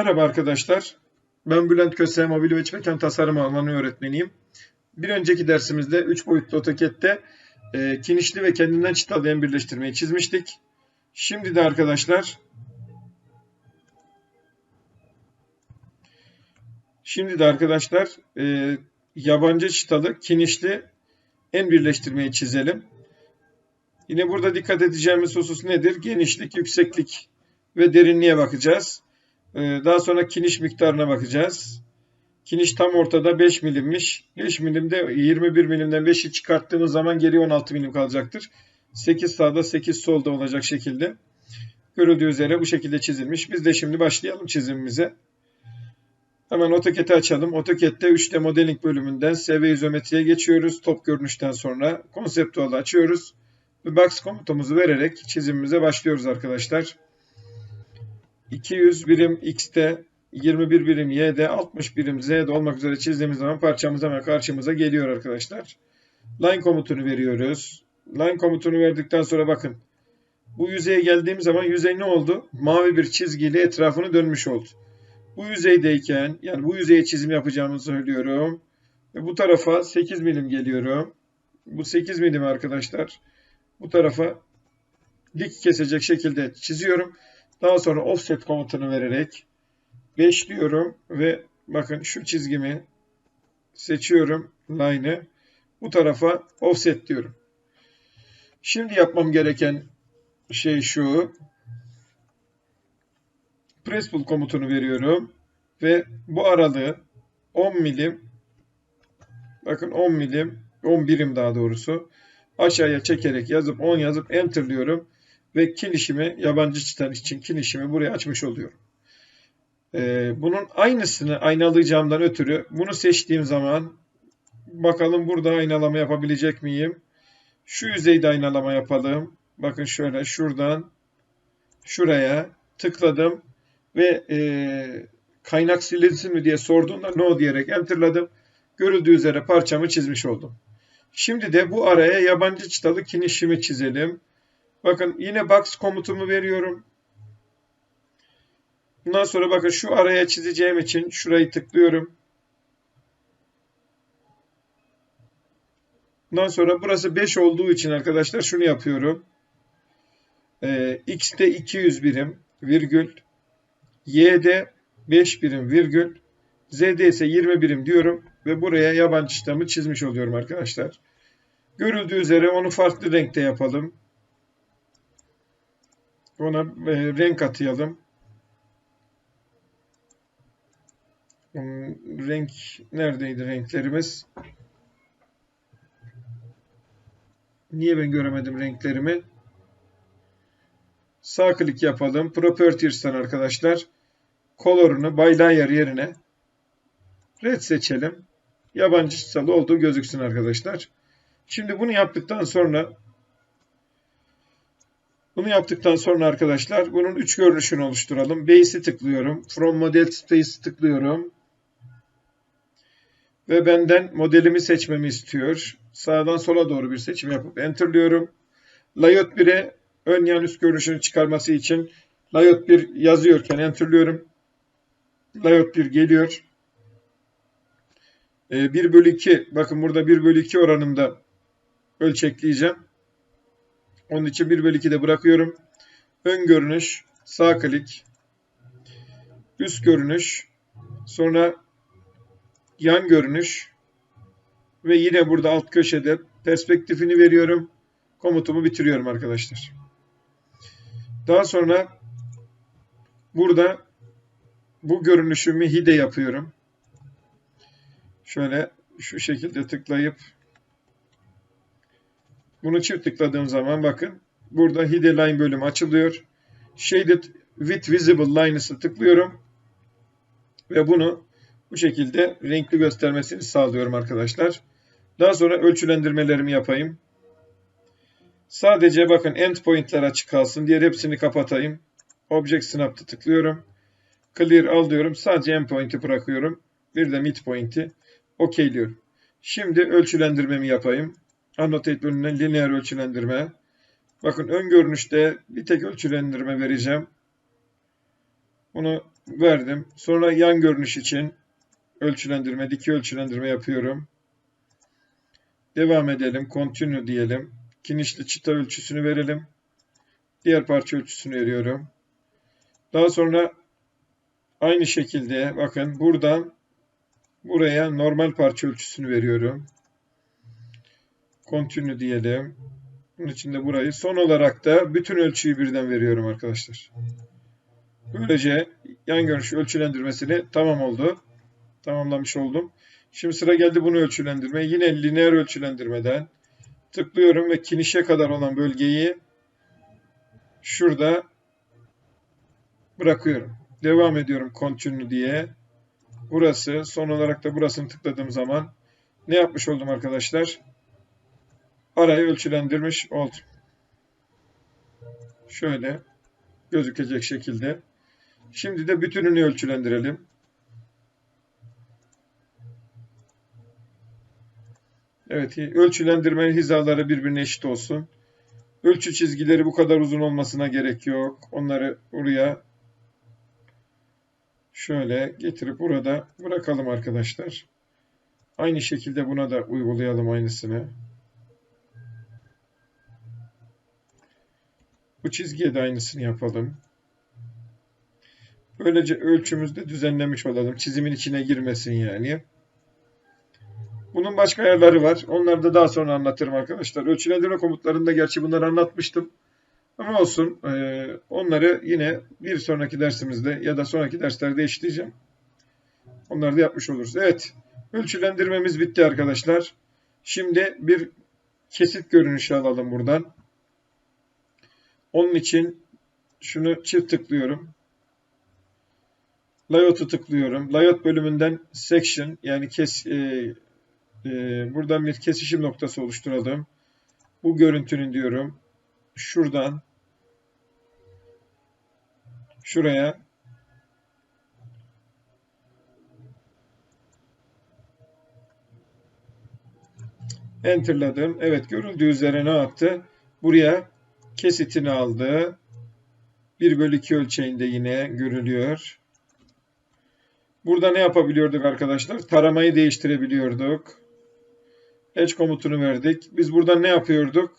Merhaba arkadaşlar. Ben Bülent Köse, mobil ve mekan tasarımı alanı öğretmeniyim. Bir önceki dersimizde 3 boyutlu AutoCAD'de e, kinişli ve kendinden çıtalayan birleştirmeyi çizmiştik. Şimdi de arkadaşlar Şimdi de arkadaşlar e, yabancı çıtalı kinişli en birleştirmeyi çizelim. Yine burada dikkat edeceğimiz husus nedir? Genişlik, yükseklik ve derinliğe bakacağız. Ee, daha sonra kiniş miktarına bakacağız. Kiniş tam ortada 5 milimmiş. 5 milimde 21 milimden 5'i çıkarttığımız zaman geriye 16 milim kalacaktır. 8 sağda 8 solda olacak şekilde. Görüldüğü üzere bu şekilde çizilmiş. Biz de şimdi başlayalım çizimimize. Hemen AutoCAD'i açalım. AutoCAD'de 3D Modeling bölümünden SV izometriye geçiyoruz. Top görünüşten sonra konseptualı açıyoruz. Ve box komutumuzu vererek çizimimize başlıyoruz arkadaşlar. 200 birim X'te, 21 birim Y'de, 60 birim Z'de olmak üzere çizdiğimiz zaman parçamız hemen karşımıza geliyor arkadaşlar. Line komutunu veriyoruz. Line komutunu verdikten sonra bakın. Bu yüzeye geldiğim zaman yüzey ne oldu? Mavi bir çizgiyle etrafını dönmüş oldu. Bu yüzeydeyken yani bu yüzeye çizim yapacağımızı söylüyorum. Ve bu tarafa 8 milim geliyorum. Bu 8 milim arkadaşlar. Bu tarafa dik kesecek şekilde çiziyorum. Daha sonra offset komutunu vererek 5 diyorum ve bakın şu çizgimi seçiyorum line'ı. Bu tarafa offset diyorum. Şimdi yapmam gereken şey şu. Press pull komutunu veriyorum ve bu aralığı 10 milim bakın 10 milim 10 birim daha doğrusu aşağıya çekerek yazıp 10 yazıp enter diyorum ve kinişimi yabancı çıtan için kinişimi buraya açmış oluyorum. Ee, bunun aynısını aynalayacağımdan ötürü bunu seçtiğim zaman bakalım burada aynalama yapabilecek miyim? Şu yüzeyde aynalama yapalım. Bakın şöyle şuradan şuraya tıkladım ve e, kaynak silinsin mi diye sorduğunda no diyerek enterladım. Görüldüğü üzere parçamı çizmiş oldum. Şimdi de bu araya yabancı çıtalı kinişimi çizelim. Bakın yine box komutumu veriyorum. Bundan sonra bakın şu araya çizeceğim için şurayı tıklıyorum. Bundan sonra burası 5 olduğu için arkadaşlar şunu yapıyorum. Ee, X'te 200 birim virgül. Y'de 5 birim virgül. Z'de ise 20 birim diyorum. Ve buraya yabancı işlemi çizmiş oluyorum arkadaşlar. Görüldüğü üzere onu farklı renkte yapalım. Ona e, renk atayalım. Hmm, renk neredeydi renklerimiz? Niye ben göremedim renklerimi? Sağ klik yapalım. Properties'ten arkadaşlar color'unu by yerine red seçelim. Yabancı salı olduğu gözüksün arkadaşlar. Şimdi bunu yaptıktan sonra bunu yaptıktan sonra arkadaşlar bunun üç görünüşünü oluşturalım. Base'i tıklıyorum. From Model Space tıklıyorum. Ve benden modelimi seçmemi istiyor. Sağdan sola doğru bir seçim yapıp enterliyorum. Layout 1'e ön yan üst görünüşünü çıkarması için Layout 1 yazıyorken enterliyorum. Layout 1 geliyor. 1 ee, bölü 2 bakın burada 1 bölü 2 oranında ölçekleyeceğim. Onun için 1 bölü 2'de bırakıyorum. Ön görünüş, sağ klik, üst görünüş, sonra yan görünüş ve yine burada alt köşede perspektifini veriyorum. Komutumu bitiriyorum arkadaşlar. Daha sonra burada bu görünüşümü hide yapıyorum. Şöyle şu şekilde tıklayıp bunu çift tıkladığım zaman bakın burada Hide Line bölümü açılıyor. Shaded with Visible Lines'ı tıklıyorum. Ve bunu bu şekilde renkli göstermesini sağlıyorum arkadaşlar. Daha sonra ölçülendirmelerimi yapayım. Sadece bakın endpoint'ler açık kalsın. Diğer hepsini kapatayım. Object Snap'ta tıklıyorum. Clear al diyorum. Sadece endpoint'i bırakıyorum. Bir de midpoint'i okeyliyorum. Şimdi ölçülendirmemi yapayım. Annotate bölümünden lineer ölçülendirme. Bakın ön görünüşte bir tek ölçülendirme vereceğim. Bunu verdim. Sonra yan görünüş için ölçülendirme, dikey ölçülendirme yapıyorum. Devam edelim. Continue diyelim. Kinişli çıta ölçüsünü verelim. Diğer parça ölçüsünü veriyorum. Daha sonra aynı şekilde bakın buradan buraya normal parça ölçüsünü veriyorum. Continue diyelim. Bunun için de burayı. Son olarak da bütün ölçüyü birden veriyorum arkadaşlar. Böylece yan görünüş ölçülendirmesini tamam oldu. Tamamlamış oldum. Şimdi sıra geldi bunu ölçülendirmeye. Yine lineer ölçülendirmeden tıklıyorum ve kinişe kadar olan bölgeyi şurada bırakıyorum. Devam ediyorum continue diye. Burası son olarak da burasını tıkladığım zaman ne yapmış oldum arkadaşlar? Arayı ölçülendirmiş oldum. Şöyle gözükecek şekilde. Şimdi de bütününü ölçülendirelim. Evet, ölçülendirme hizaları birbirine eşit olsun. Ölçü çizgileri bu kadar uzun olmasına gerek yok. Onları buraya şöyle getirip burada bırakalım arkadaşlar. Aynı şekilde buna da uygulayalım aynısını. Bu çizgiye de aynısını yapalım. Böylece ölçümüzde düzenlemiş olalım. Çizimin içine girmesin yani. Bunun başka ayarları var. Onları da daha sonra anlatırım arkadaşlar. Ölçülendirme komutlarında gerçi bunları anlatmıştım. Ama olsun. E, onları yine bir sonraki dersimizde ya da sonraki derslerde işleyeceğim. Onları da yapmış oluruz. Evet. Ölçülendirmemiz bitti arkadaşlar. Şimdi bir kesit görünüşü alalım buradan. Onun için şunu çift tıklıyorum. Layout'u tıklıyorum. Layout bölümünden section yani kes, e, e, buradan bir kesişim noktası oluşturalım. Bu görüntünün diyorum. Şuradan şuraya enterladım. Evet görüldüğü üzere ne yaptı? Buraya kesitini aldı. 1 bölü 2 ölçeğinde yine görülüyor. Burada ne yapabiliyorduk arkadaşlar? Taramayı değiştirebiliyorduk. Edge komutunu verdik. Biz burada ne yapıyorduk?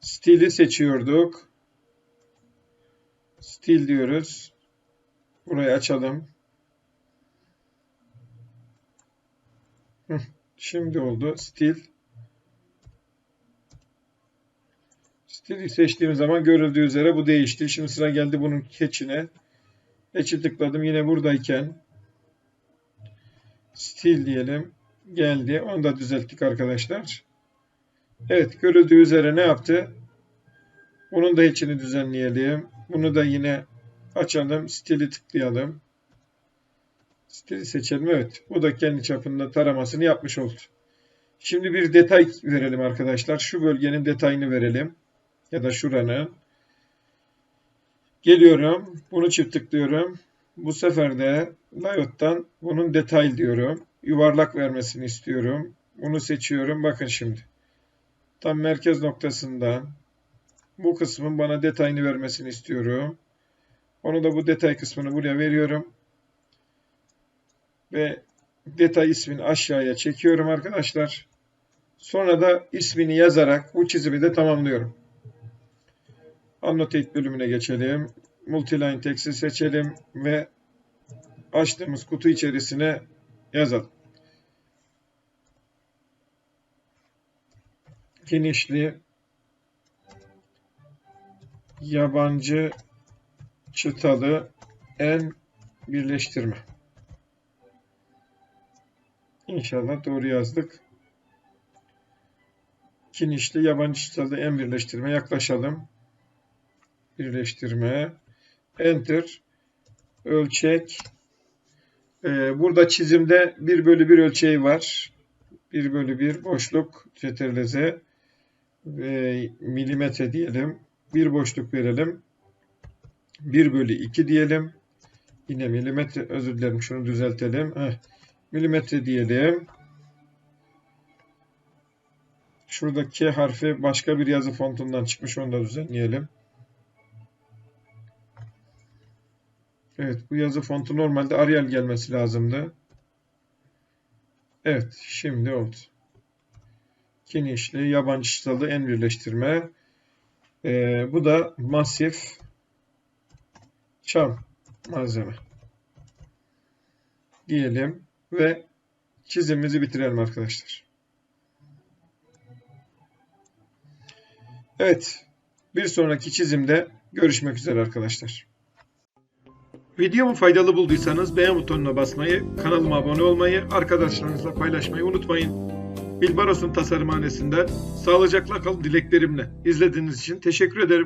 Stili seçiyorduk. Stil diyoruz. Burayı açalım. Şimdi oldu. Stil. Stili seçtiğim zaman görüldüğü üzere bu değişti. Şimdi sıra geldi bunun hatch'ine. Hatch'i tıkladım. Yine buradayken stil diyelim. Geldi. Onu da düzelttik arkadaşlar. Evet görüldüğü üzere ne yaptı? Bunun da içini düzenleyelim. Bunu da yine açalım. Stili tıklayalım. Stili seçelim. Evet. Bu da kendi çapında taramasını yapmış oldu. Şimdi bir detay verelim arkadaşlar. Şu bölgenin detayını verelim. Ya da şuranın. Geliyorum. Bunu çift tıklıyorum. Bu sefer de layout'tan bunun detay diyorum. Yuvarlak vermesini istiyorum. Bunu seçiyorum. Bakın şimdi. Tam merkez noktasından bu kısmın bana detayını vermesini istiyorum. Onu da bu detay kısmını buraya veriyorum. Ve detay ismini aşağıya çekiyorum arkadaşlar. Sonra da ismini yazarak bu çizimi de tamamlıyorum. Annotate bölümüne geçelim. Multiline text'i seçelim ve açtığımız kutu içerisine yazalım. Finişli yabancı çıtalı en birleştirme. İnşallah doğru yazdık. Kinişli yabancı çıtalı en birleştirme yaklaşalım. Birleştirme. Enter. Ölçek. Ee, burada çizimde 1 bölü 1 ölçeği var. 1 bölü 1 boşluk CTRL-Z ve milimetre diyelim. Bir boşluk verelim. 1 bölü 2 diyelim. Yine milimetre özür dilerim şunu düzeltelim. Heh. Milimetre diyelim. Şuradaki harfi başka bir yazı fontundan çıkmış onu da düzenleyelim. Evet bu yazı fontu normalde Arial gelmesi lazımdı. Evet şimdi oldu. Kinişli yabancı çıtalı en birleştirme. Ee, bu da masif çam malzeme. Diyelim ve çizimimizi bitirelim arkadaşlar. Evet. Bir sonraki çizimde görüşmek üzere arkadaşlar. Videomu faydalı bulduysanız beğen butonuna basmayı, kanalıma abone olmayı, arkadaşlarınızla paylaşmayı unutmayın. Bilbaros'un tasarımhanesinden sağlıcakla kalın dileklerimle. İzlediğiniz için teşekkür ederim.